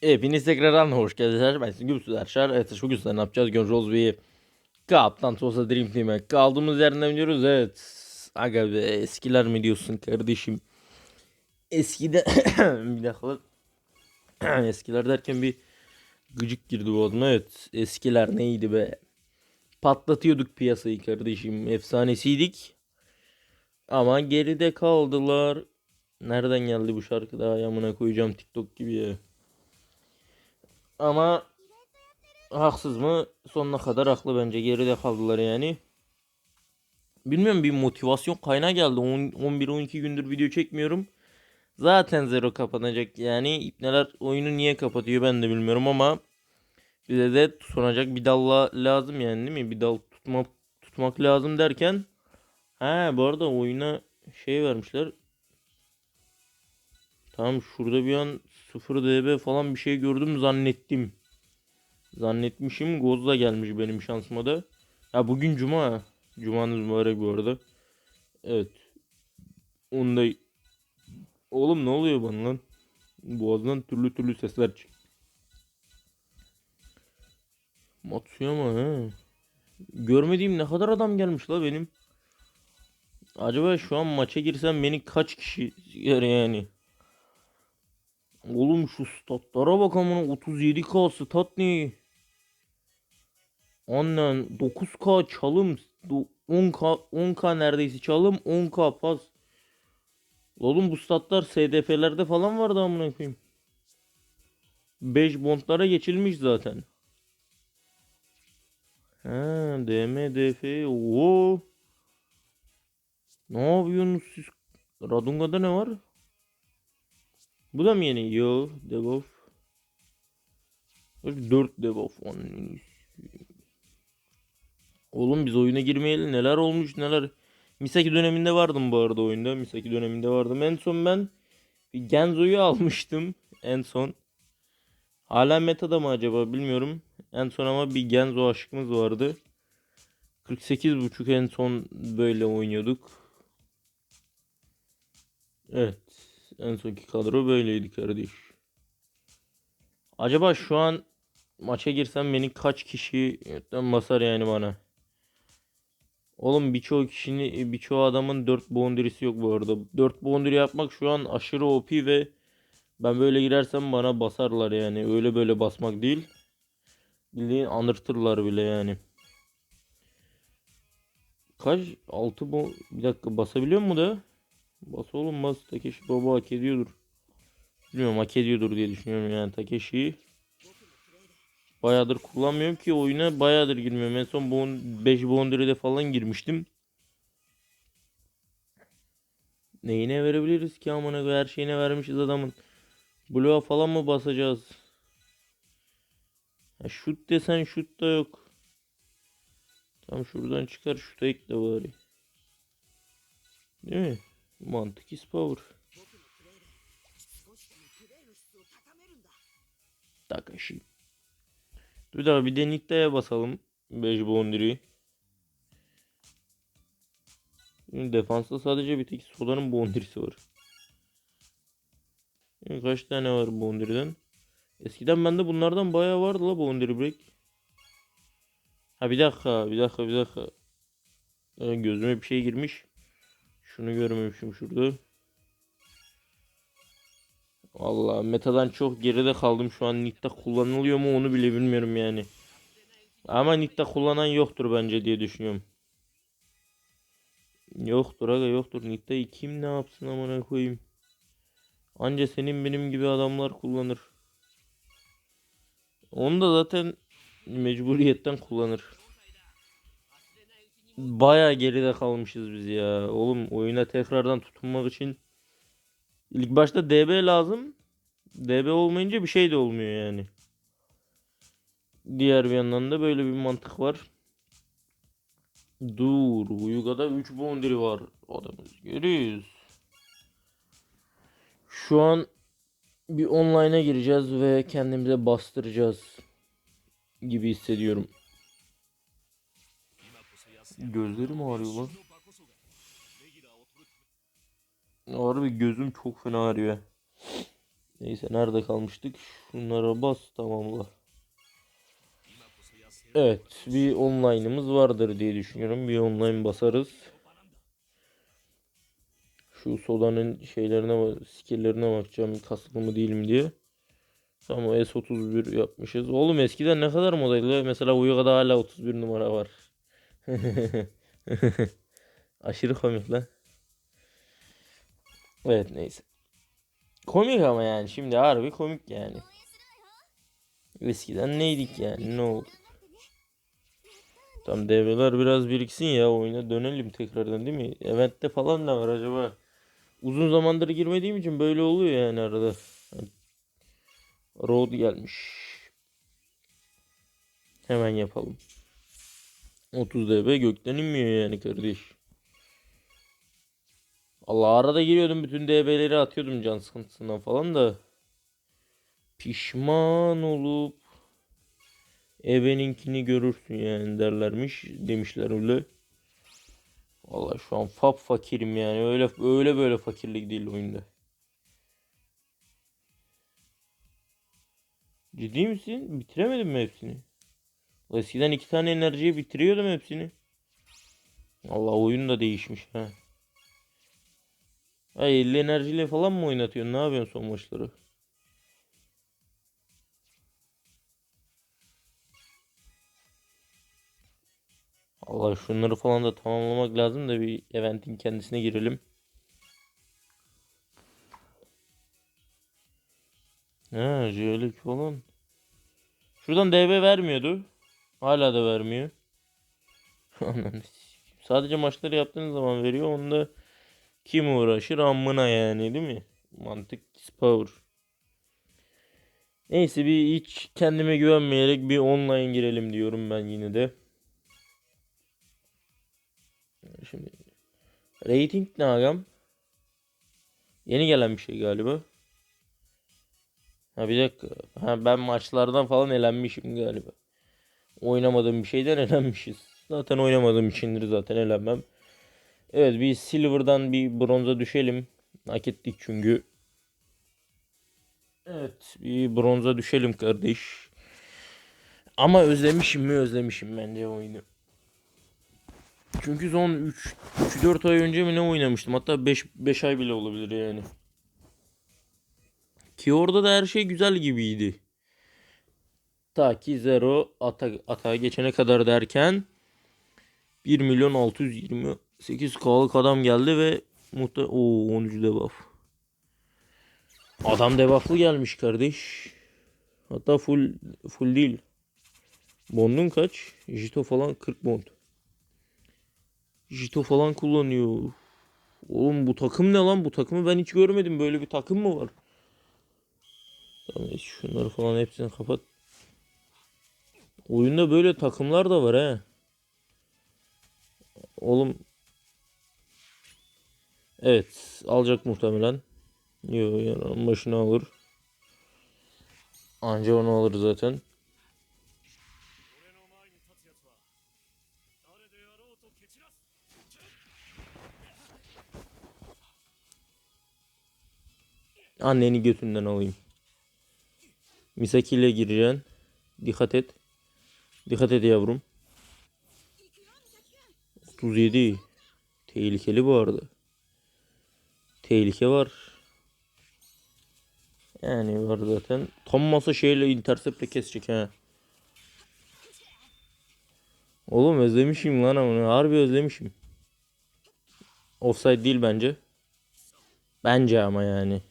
Hepiniz tekrardan hoş geldiniz. Ben sizin Gümsüz Erşar. Evet bugün sizlerle ne yapacağız? Göreceğiz bir Kaptan Tosa Dream Team'e kaldığımız yerden biliyoruz. Evet. Aga be eskiler mi diyorsun kardeşim? Eskide bir dakika. eskiler derken bir gıcık girdi boğazıma. Evet eskiler neydi be? Patlatıyorduk piyasayı kardeşim. Efsanesiydik. Ama geride kaldılar. Nereden geldi bu şarkı daha yamına koyacağım TikTok gibi ya. Ama haksız mı? Sonuna kadar haklı bence. Geride kaldılar yani. Bilmiyorum bir motivasyon kaynağı geldi. 11-12 gündür video çekmiyorum. Zaten zero kapanacak yani. İpneler oyunu niye kapatıyor ben de bilmiyorum ama bize de tutunacak bir dalla lazım yani değil mi? Bir dal tutmak tutmak lazım derken ha bu arada oyuna şey vermişler. Tamam şurada bir an 0 dB falan bir şey gördüm zannettim. Zannetmişim. Goz da gelmiş benim şansıma da. Ya bugün cuma. Cumanız mübarek bu arada. Evet. Onda Oğlum ne oluyor bana lan? Boğazdan türlü türlü sesler çık. Matsuyama he. Görmediğim ne kadar adam gelmiş la benim. Acaba şu an maça girsem beni kaç kişi yer yani? Oğlum şu statlara bak amına 37k stat ne? Annen 9k çalım 10k 10k neredeyse çalım 10k pas. Oğlum bu statlar SDF'lerde falan vardı amına koyayım. 5 bondlara geçilmiş zaten. Ha, DM, DF, oo. Ne yapıyorsunuz siz? Radunga'da ne var? Bu da mı yeni? Yo, debuff. 4 debuff. Oğlum biz oyuna girmeyeli neler olmuş neler. Misaki döneminde vardım bu arada oyunda. Misaki döneminde vardım. En son ben bir Genzo'yu almıştım. En son. Hala metada mı acaba bilmiyorum. En son ama bir Genzo aşkımız vardı. 48.5 en son böyle oynuyorduk. Evet. En sonki kadro böyleydi kardeş. Acaba şu an maça girsem beni kaç kişi basar yani bana? Oğlum birçoğu kişinin birçoğu adamın 4 boundary'si yok bu arada. 4 boundary yapmak şu an aşırı OP ve ben böyle girersem bana basarlar yani. Öyle böyle basmak değil. Bildiğin anırtırlar bile yani. Kaç? 6 bu bir dakika basabiliyor mu da? Bas oğlum bas. Takeshi baba hak ediyordur. Bilmiyorum hak ediyordur diye düşünüyorum yani Takeshi'yi. Bayağıdır kullanmıyorum ki oyuna bayağıdır girmiyorum. En son bon 5 Boundary'de falan girmiştim. Neyine verebiliriz ki amına her şeyine vermişiz adamın. Blue'a falan mı basacağız? Ya şut desen şut da yok. Tam şuradan çıkar şuta ekle bari. Değil mi? Mantık is power. Takashi. Dur da bir de Nitta'ya basalım. 5 Boundary. Defansta sadece bir tek Solar'ın Boundary'si var. Kaç tane var Boundary'den? Eskiden bende bunlardan bayağı vardı la Boundary Break. Ha bir dakika, bir dakika, bir dakika. Gözüme bir şey girmiş. Şunu görmemişim şurada. Vallahi metadan çok geride kaldım şu an Nick'te kullanılıyor mu onu bile bilmiyorum yani. Ama Nick'te kullanan yoktur bence diye düşünüyorum. Yoktur aga yoktur. Nick'te kim ne yapsın amına koyayım. Anca senin benim gibi adamlar kullanır. Onu da zaten mecburiyetten kullanır. Baya geride kalmışız biz ya. Oğlum oyuna tekrardan tutunmak için ilk başta DB lazım. DB olmayınca bir şey de olmuyor yani. Diğer bir yandan da böyle bir mantık var. Dur. Uyuga'da 3 boundary var. Adamız görüyoruz. Şu an bir online'a gireceğiz ve kendimize bastıracağız gibi hissediyorum. Gözlerim ağrıyor lan. Harbi gözüm çok fena ağrıyor. Neyse nerede kalmıştık? Şunlara bas tamamla. Evet bir online'ımız vardır diye düşünüyorum. Bir online basarız. Şu sodanın şeylerine skill'lerine bakacağım kasıtlı mı değil mi diye. Tamam S31 yapmışız. Oğlum eskiden ne kadar modaydı? Mesela Uyuga'da hala 31 numara var. Aşırı komik lan. Evet neyse. Komik ama yani şimdi harbi komik yani. Eskiden neydik yani ne oldu? Tam devreler biraz biriksin ya oyuna dönelim tekrardan değil mi? Event'te falan ne var acaba? Uzun zamandır girmediğim için böyle oluyor yani arada. Road gelmiş. Hemen yapalım. 30 dB gökten inmiyor yani kardeş. Allah arada giriyordum bütün DB'leri atıyordum can sıkıntısından falan da. Pişman olup ebeninkini görürsün yani derlermiş demişler öyle. Vallahi şu an fap fakirim yani öyle öyle böyle fakirlik değil oyunda. Ciddi misin? Bitiremedim mi hepsini? Eskiden iki tane enerjiyi bitiriyordum hepsini. Allah oyun da değişmiş ha. Ay 50 enerjiyle falan mı oynatıyorsun? Ne yapıyorsun son maçları? Allah şunları falan da tamamlamak lazım da bir eventin kendisine girelim. Ha, jeolik falan. Şuradan DB vermiyordu. Hala da vermiyor. Sadece maçları yaptığınız zaman veriyor. Onda kim uğraşır amına yani değil mi? Mantık power. Neyse bir hiç kendime güvenmeyerek bir online girelim diyorum ben yine de. Şimdi rating ne agam? Yeni gelen bir şey galiba. Ha bir dakika. Ha ben maçlardan falan elenmişim galiba. Oynamadığım bir şeyden elenmişiz. Zaten oynamadığım içindir zaten elenmem. Evet bir silver'dan bir bronza düşelim. Hak ettik çünkü. Evet bir bronza düşelim kardeş. Ama özlemişim mi özlemişim bence oyunu. Çünkü son 3 3-4 ay önce mi ne oynamıştım? Hatta 5 5 ay bile olabilir yani. Ki orada da her şey güzel gibiydi. Ta ki Zero ata, atağa geçene kadar derken 1 milyon 628 K'lık adam geldi ve muhte o 10. debuff. Adam debufflı gelmiş kardeş. Hatta full full değil. Bondun kaç? Jito falan 40 bond. Jito falan kullanıyor. Oğlum bu takım ne lan? Bu takımı ben hiç görmedim. Böyle bir takım mı var? Tamam şunları falan hepsini kapat. Oyunda böyle takımlar da var he. Oğlum. Evet. Alacak muhtemelen. Yok yani başına alır. Anca onu alır zaten. Anneni götünden alayım. Misaki ile gireceksin. Dikkat et. Dikkat et yavrum. 37. Tehlikeli bu arada. Tehlike var. Yani var zaten. Tam masa şeyle interceptle kesecek ha. Oğlum özlemişim lan onu. Harbi özlemişim. Offside değil bence. Bence ama yani.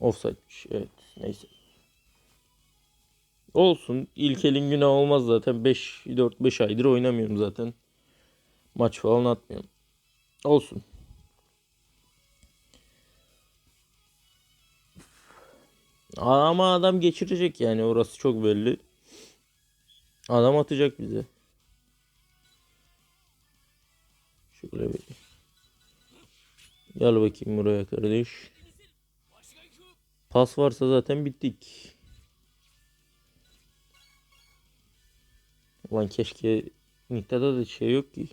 Offside'miş. Evet. Neyse. Olsun. İlk elin günah olmaz zaten. 5 4 5 aydır oynamıyorum zaten. Maç falan atmıyorum. Olsun. Ama adam geçirecek yani orası çok belli. Adam atacak bize. Şöyle bir. Gel bakayım buraya kardeş. Pas varsa zaten bittik. Ulan keşke Nick'te da şey yok ki.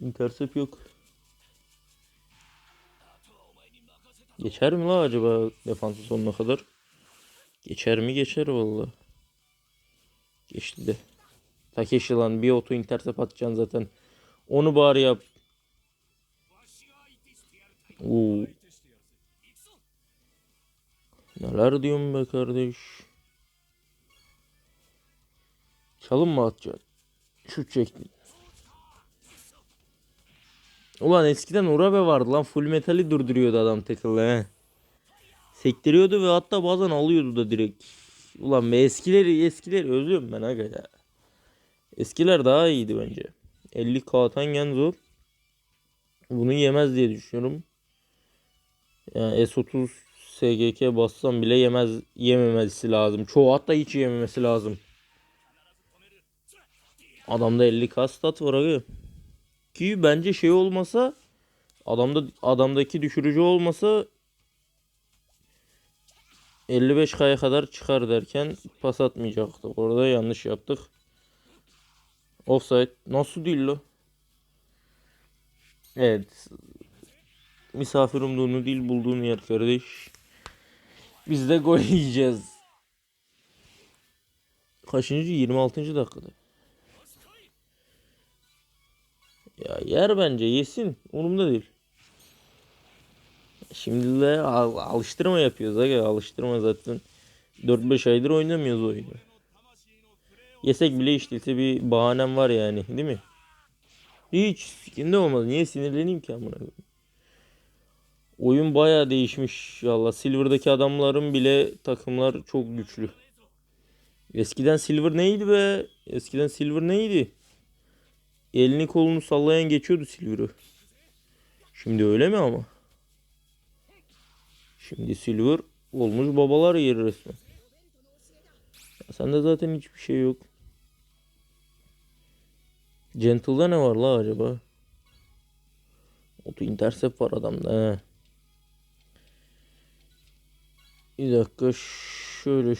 Intercept yok. Geçer mi la acaba defansı sonuna kadar? Geçer mi? Geçer vallahi. Geçti de. Takeshi lan bir oto intercept atacaksın zaten. Onu bari yap. Oo. Neler diyorsun be kardeş? Çalım mı atacaksın? Şut çekti. Ulan eskiden Urabe vardı lan. Full metali durduruyordu adam tackle'la he. Sektiriyordu ve hatta bazen alıyordu da direkt. Ulan be eskileri eskileri özlüyorum ben aga ya. Eskiler daha iyiydi bence. 50 kağıtan gen zor. Bunu yemez diye düşünüyorum. Yani S30 SGK bassam bile yemez yememesi lazım. Çoğu hatta hiç yememesi lazım. Adamda 50k stat var abi. Ki bence şey olmasa adamda adamdaki düşürücü olmasa 55k'ya kadar çıkar derken pas atmayacaktık. Orada yanlış yaptık. Offside nasıl değil lo? Evet. Misafir umduğunu değil bulduğunu yer kardeş. Biz de gol yiyeceğiz. Kaçıncı? 26. dakikada. Ya yer bence yesin. Umurumda değil. Şimdi de al- alıştırma yapıyoruz aga alıştırma zaten. 4-5 aydır oynamıyoruz oyunu. Yesek bile hiç değilse bir bahanem var yani değil mi? Hiç sikinde olmaz. Niye sinirleneyim ki amına? Oyun bayağı değişmiş valla. Silver'daki adamların bile takımlar çok güçlü. Eskiden Silver neydi be? Eskiden Silver neydi? Elini kolunu sallayan geçiyordu Silver'ı. Şimdi öyle mi ama? Şimdi Silver olmuş babalar yeri resmen. Ya sende zaten hiçbir şey yok. Gentle'da ne var la acaba? Auto intercept var adamda he. Bir dakika şöyle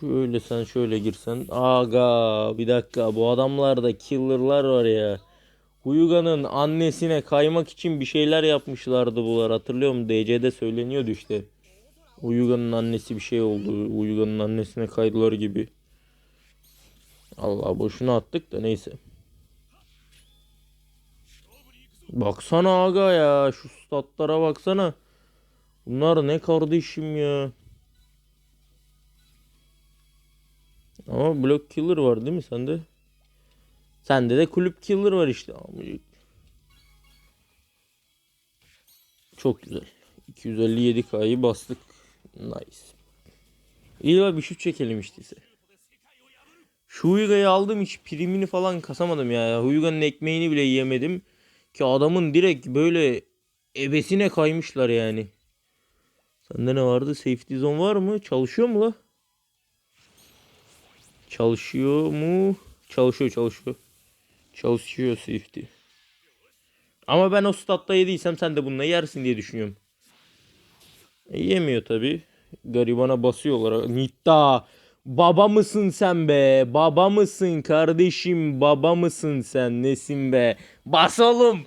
şöyle sen şöyle girsen. Aga bir dakika bu adamlarda killer'lar var ya. Huyuga'nın annesine kaymak için bir şeyler yapmışlardı bunlar hatırlıyor musun? DC'de söyleniyordu işte. Huyuga'nın annesi bir şey oldu. Huyuga'nın annesine kaydılar gibi. Allah boşuna attık da neyse. Baksana aga ya şu statlara baksana. Bunlar ne kardeşim ya. Ama block killer var değil mi sende? Sende de kulüp killer var işte. Çok güzel. 257k'yı bastık. Nice. İyi bir şut çekelim işte. Şu Huyuga'yı aldım hiç primini falan kasamadım ya. Huyuga'nın ekmeğini bile yiyemedim. Ki adamın direkt böyle ebesine kaymışlar yani. Sende ne vardı? Safety zone var mı? Çalışıyor mu la? Çalışıyor mu? Çalışıyor çalışıyor. Çalışıyor safety. Ama ben o statta yediysem sen de bununla yersin diye düşünüyorum. E, yemiyor tabi. Garibana basıyorlar. Nitta. Baba mısın sen be? Baba mısın kardeşim? Baba mısın sen? Nesin be? Bas oğlum.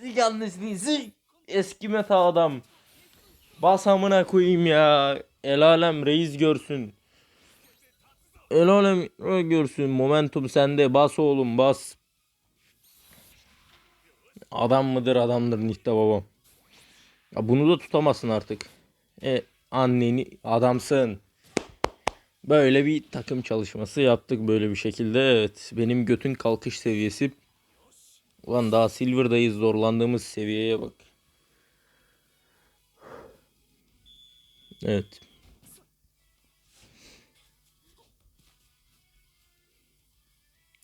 Zik annesini zik. Eski meta adam. Bas amına koyayım ya. El alem reis görsün. El alem görsün. Momentum sende. Bas oğlum bas. Adam mıdır adamdır Nihta babam. Ya bunu da tutamazsın artık. E anneni adamsın. Böyle bir takım çalışması yaptık böyle bir şekilde. Evet benim götün kalkış seviyesi. Ulan daha Silver'dayız zorlandığımız seviyeye bak. Evet.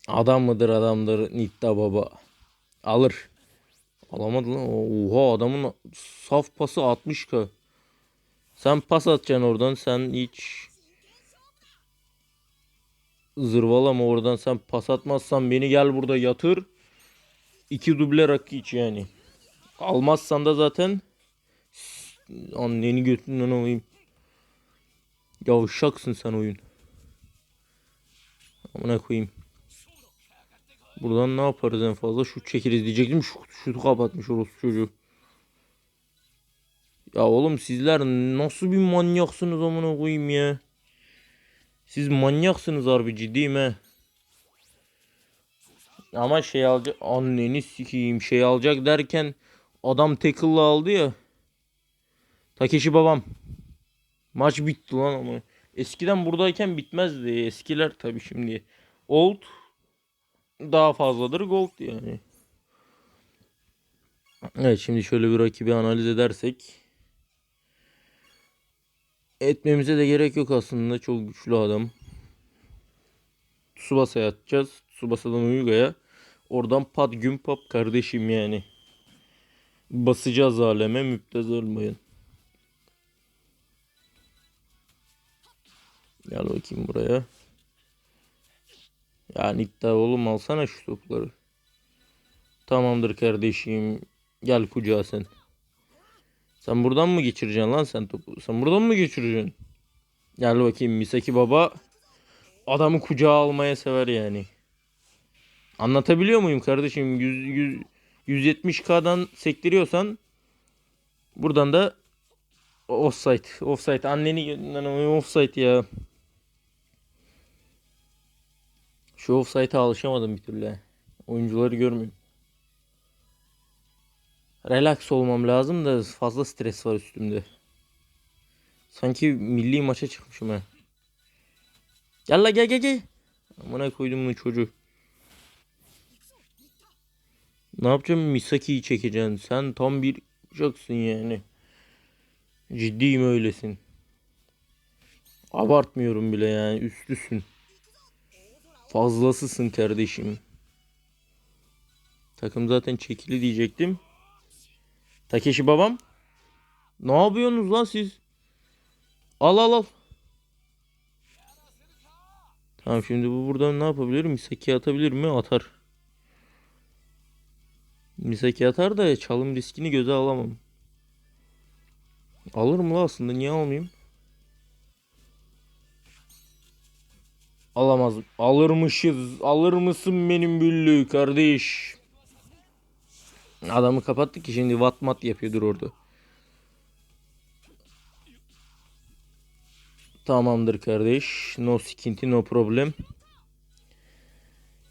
Adam mıdır adamdır Nitta baba. Alır. Alamadı lan. Oha adamın saf pası 60k. Sen pas atacaksın oradan. Sen hiç zırvalama oradan. Sen pas atmazsan beni gel burada yatır. İki duble rakı iç yani. Almazsan da zaten anneni götünden alayım. Yavşaksın sen oyun. Amına koyayım. Buradan ne yaparız en fazla? Şut çekeriz diyecektim. Şut, şutu kapatmış orospu çocuğu. Ya oğlum sizler nasıl bir manyaksınız amına koyayım ya. Siz manyaksınız harbi ciddiyim he. Ama şey alacak anneni sikeyim şey alacak derken adam tackle'la aldı ya. Takeshi babam. Maç bitti lan ama. Eskiden buradayken bitmezdi. Eskiler tabii şimdi. Old daha fazladır gold yani. Evet şimdi şöyle bir rakibi analiz edersek. Etmemize de gerek yok aslında. Çok güçlü adam. Tsubasa'ya atacağız. Tsubasa'dan Uyuga'ya. Oradan pat gün pap kardeşim yani. Basacağız aleme müptez olmayın. Gel bakayım buraya. Yani iddia oğlum alsana şu topları. Tamamdır kardeşim. Gel kucağa sen. Sen buradan mı geçireceksin lan sen topu? Sen buradan mı geçireceksin? Gel bakayım Misaki baba. Adamı kucağa almaya sever yani. Anlatabiliyor muyum kardeşim? 100, 100, 170k'dan sektiriyorsan buradan da offside. Offside. Anneni offside ya. Şu offside'a alışamadım bir türlü. Oyuncuları görmüyorum. Relax olmam lazım da fazla stres var üstümde. Sanki milli maça çıkmışım ha. Gel la gel gel gel. Amına koydum bunu çocuğu. Ne yapacağım Misaki'yi çekeceksin. Sen tam bir uçaksın yani. Ciddiyim öylesin. Abartmıyorum bile yani üstlüsün. Fazlasısın kardeşim. Takım zaten çekili diyecektim. Takeshi babam. Ne yapıyorsunuz lan siz? Al al al. Tamam şimdi bu buradan ne yapabilir? Misaki atabilir mi? Atar. Misaki atar da çalım riskini göze alamam. Alırım la aslında niye almayayım? Alamaz. Alırmışız. Alır mısın benim büllü kardeş? Adamı kapattık ki şimdi vat mat yapıyordur orada. Tamamdır kardeş. No sıkıntı no problem.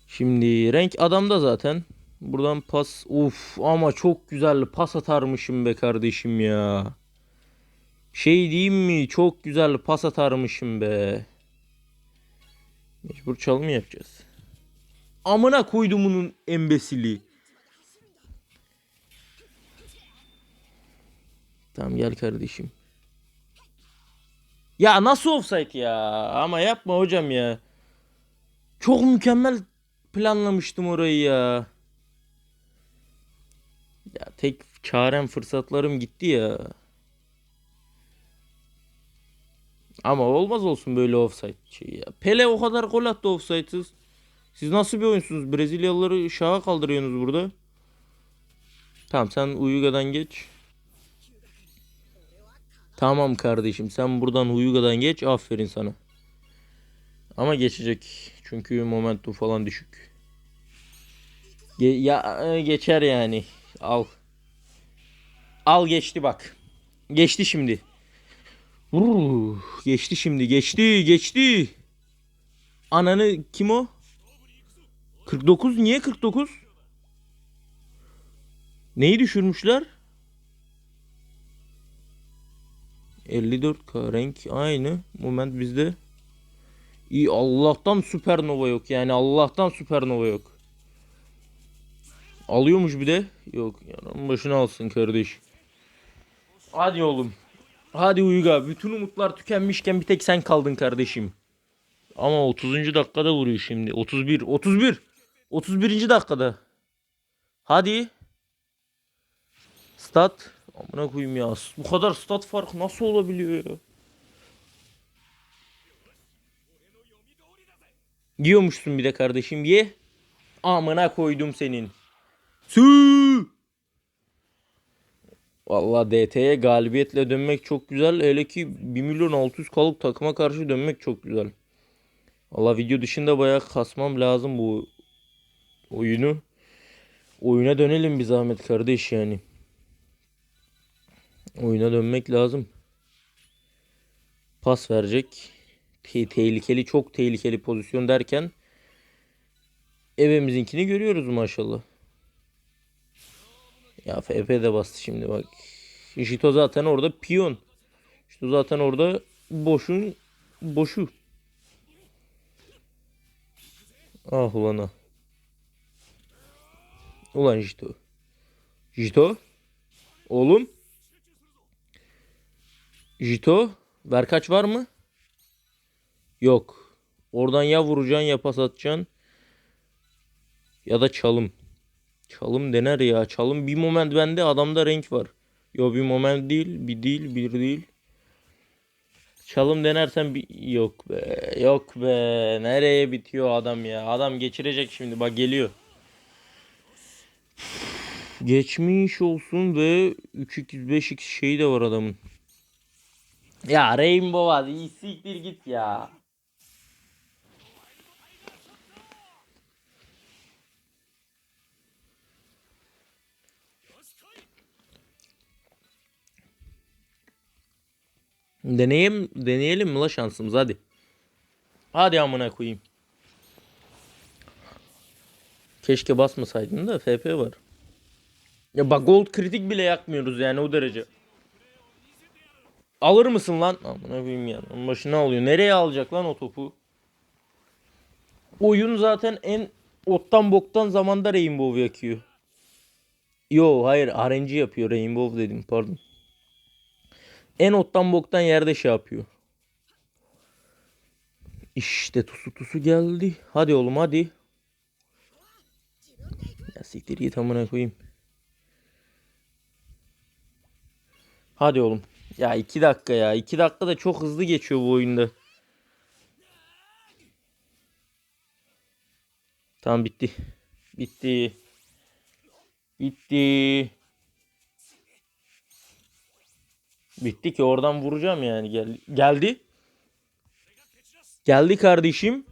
Şimdi renk adamda zaten. Buradan pas. Uf ama çok güzel pas atarmışım be kardeşim ya. Şey diyeyim mi? Çok güzel pas atarmışım be. Mecbur çalım yapacağız. Amına koydumunun embesili. Tamam gel kardeşim. Ya nasıl offside ya? Ama yapma hocam ya. Çok mükemmel planlamıştım orayı ya. Ya tek çarem fırsatlarım gitti ya. Ama olmaz olsun böyle offside şey ya. Pele o kadar gol attı offside'sız. Siz nasıl bir oyunsunuz? Brezilyalıları şaha kaldırıyorsunuz burada. Tamam sen Uyuga'dan geç. Tamam kardeşim sen buradan Uyuga'dan geç. Aferin sana. Ama geçecek. Çünkü momentum falan düşük. Ge- ya e, geçer yani. Al. Al geçti bak. Geçti şimdi. Vurur. Geçti şimdi. Geçti. Geçti. Ananı kim o? 49 niye 49? Neyi düşürmüşler? 54K renk aynı. Moment bizde. İyi Allah'tan süpernova yok yani Allah'tan süpernova yok. Alıyormuş bir de. Yok yani başına alsın kardeş. Hadi oğlum. Hadi Uyga. Bütün umutlar tükenmişken bir tek sen kaldın kardeşim. Ama 30. dakikada vuruyor şimdi. 31. 31. 31. dakikada. Hadi. Stat. Amına koyayım ya. Bu kadar stat fark nasıl olabiliyor ya? Yiyormuşsun bir de kardeşim ye. Amına koydum senin. Sü. Vallahi DT'ye galibiyetle dönmek çok güzel. Hele ki 1 milyon 600 kalıp takıma karşı dönmek çok güzel. Valla video dışında bayağı kasmam lazım bu oyunu. Oyuna dönelim bir zahmet kardeş yani. Oyuna dönmek lazım. Pas verecek. Te- tehlikeli çok tehlikeli pozisyon derken evimizinkini görüyoruz maşallah. Ya FP de bastı şimdi bak. Jito zaten orada piyon. Jito zaten orada boşun boşu. Ah ulan ah. Ulan Jito. Jito. Oğlum. Jito. Verkaç var mı? Yok. Oradan ya vuracaksın ya pas atacaksın. Ya da çalım. Çalım dener ya. Çalım bir moment bende adamda renk var. Yo bir moment değil. Bir değil. Bir değil. Çalım denersen bir... Yok be. Yok be. Nereye bitiyor adam ya. Adam geçirecek şimdi. Bak geliyor. Geçmiş olsun ve 3x 5x şeyi de var adamın. Ya Rainbow hadi iyi siktir git ya. Deneyim, deneyelim mi la şansımız hadi. Hadi amına koyayım. Keşke basmasaydın da FP var. Ya bak gold kritik bile yakmıyoruz yani o derece. Alır mısın lan? Amına koyayım ya. Onun başına alıyor. Nereye alacak lan o topu? Oyun zaten en ottan boktan zamanda Rainbow yakıyor. Yo hayır RNG yapıyor Rainbow dedim pardon. En ottan boktan yerde şey yapıyor. İşte tusu tusu geldi. Hadi oğlum hadi. Ya siktir git amına koyayım. Hadi oğlum. Ya iki dakika ya. iki dakika da çok hızlı geçiyor bu oyunda. Tamam bitti. Bitti. Bitti. Bitti ki oradan vuracağım yani. Gel geldi. Geldi kardeşim.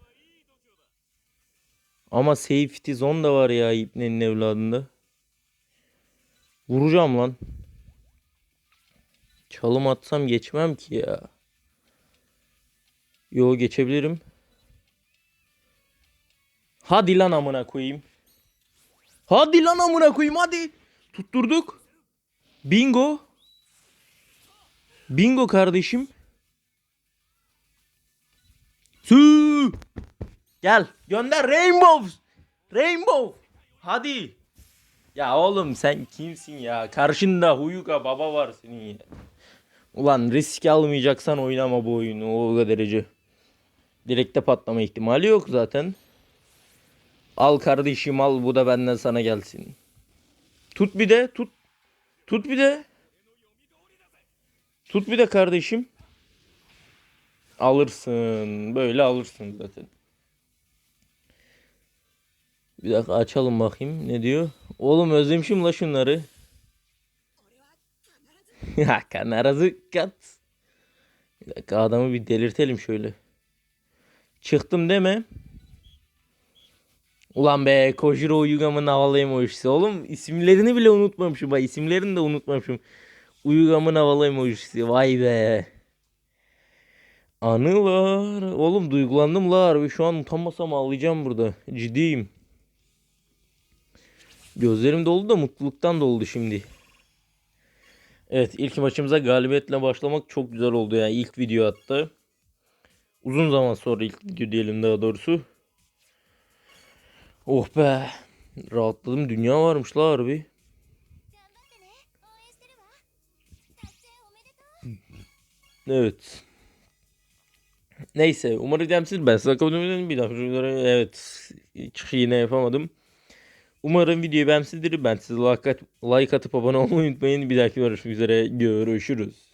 Ama safety zone da var ya İbne'nin evladında. Vuracağım lan. Çalım atsam geçmem ki ya. Yo geçebilirim. Hadi lan amına koyayım. Hadi lan amına koyayım hadi. Tutturduk. Bingo. Bingo kardeşim. Sü. Gel gönder Rainbow. Rainbow. Hadi. Ya oğlum sen kimsin ya? Karşında Huyuka baba var senin ya. Ulan risk almayacaksan oynama bu oyunu o derece. Direkte patlama ihtimali yok zaten. Al kardeşim al bu da benden sana gelsin. Tut bir de tut. Tut bir de. Tut bir de kardeşim. Alırsın. Böyle alırsın zaten. Bir dakika açalım bakayım ne diyor. Oğlum özlemişim la şunları. ya kanarazı kat. Bir dakika adamı bir delirtelim şöyle. Çıktım deme. Ulan be Kojiro Uyugam'ın havalı emojisi. Oğlum isimlerini bile unutmamışım. Bak isimlerini de unutmamışım. Uyugam'ın havalı emojisi. Vay be. Anılar. Oğlum duygulandım la harbi. Şu an utanmasam ağlayacağım burada. Ciddiyim. Gözlerim doldu da mutluluktan doldu şimdi. Evet ilk maçımıza galibiyetle başlamak çok güzel oldu yani ilk video hatta. Uzun zaman sonra ilk video diyelim daha doğrusu. Oh be. Rahatladım. Dünya varmış la harbi. Evet. Neyse umarım demsiz ben size kabul bir daha evet hiç yine yapamadım. Umarım videoyu beğenmişsinizdir. Ben size like, at- like atıp abone olmayı unutmayın. Bir dahaki görüşmek üzere. Görüşürüz.